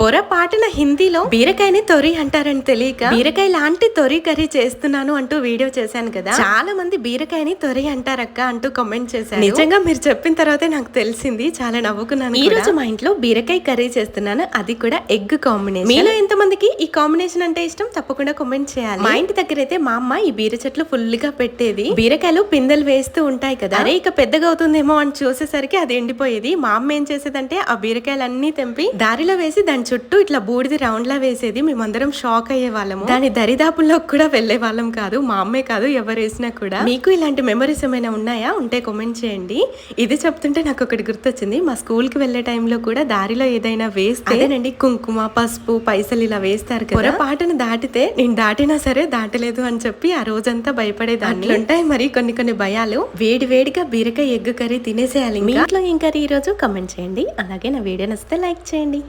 పొరపాటున హిందీలో బీరకాయని తొరి అంటారని తెలియక బీరకాయ లాంటి తొరి కర్రీ చేస్తున్నాను అంటూ వీడియో చేశాను కదా. చాలా మంది బీరకాయని తొరి అంటారక్క అంటూ కామెంట్ చేశారు. నిజంగా మీరు చెప్పిన తర్వాతే నాకు తెలిసింది. చాలా నవ్వుకున్నాను ఈ రోజు మా ఇంట్లో బీరకాయ కర్రీ చేస్తున్నాను. అది కూడా ఎగ్ కాంబినేషన్. మీలో ఎంత మందికి ఈ కాంబినేషన్ అంటే ఇష్టం? తప్పకుండా కామెంట్ చేయాలి. మా ఇంటి దగ్గర అయితే మా అమ్మ ఈ బీర చెట్లు ఫుల్గా పెట్టేది. బీరకాయలు పిందెలు వేస్తూ ఉంటాయి కదా. అరే ఇక పెద్దగా అవుతుందేమో అని చూసేసరికి అది ఎండిపోయేది. మా అమ్మ ఏం చేసేదంటే ఆ బీరకాయలన్నీ తెంపి దారిలో వేసి దాని చుట్టూ ఇట్లా బూడిది రౌండ్ లా వేసేది. మేమందరం షాక్ అయ్యే వాళ్ళము. దాని దరిదాపుల్లో కూడా వెళ్ళే వాళ్ళం కాదు. మా అమ్మే కాదు ఎవరు వేసినా కూడా. మీకు ఇలాంటి మెమరీస్ ఏమైనా ఉన్నాయా? ఉంటే కామెంట్ చేయండి. ఇది చెప్తుంటే నాకు ఒకటి గుర్తొచ్చింది. మా స్కూల్కి వెళ్ళే టైంలో కూడా దారిలో ఏదైనా వేస్తే అదేనండి. కుంకుమ పసుపు పైసలు ఇలా వేస్తారు కదా. పొరపాటును దాటితే నేను దాటినా సరే దాటలేదు అని చెప్పి ఆ రోజంతా భయపడేదాన్ని. ఉంటాయి మరి కొన్ని కొన్ని భయాలు. వేడి వేడిగా బీరకాయ ఎగ్ కర్రీ తినేసేయాలి మీ ఇంట్లో ఏం కర్రీ ఈ రోజు కమెంట్ చేయండి. అలాగే నా వీడియో నచ్చితే లైక్ చేయండి.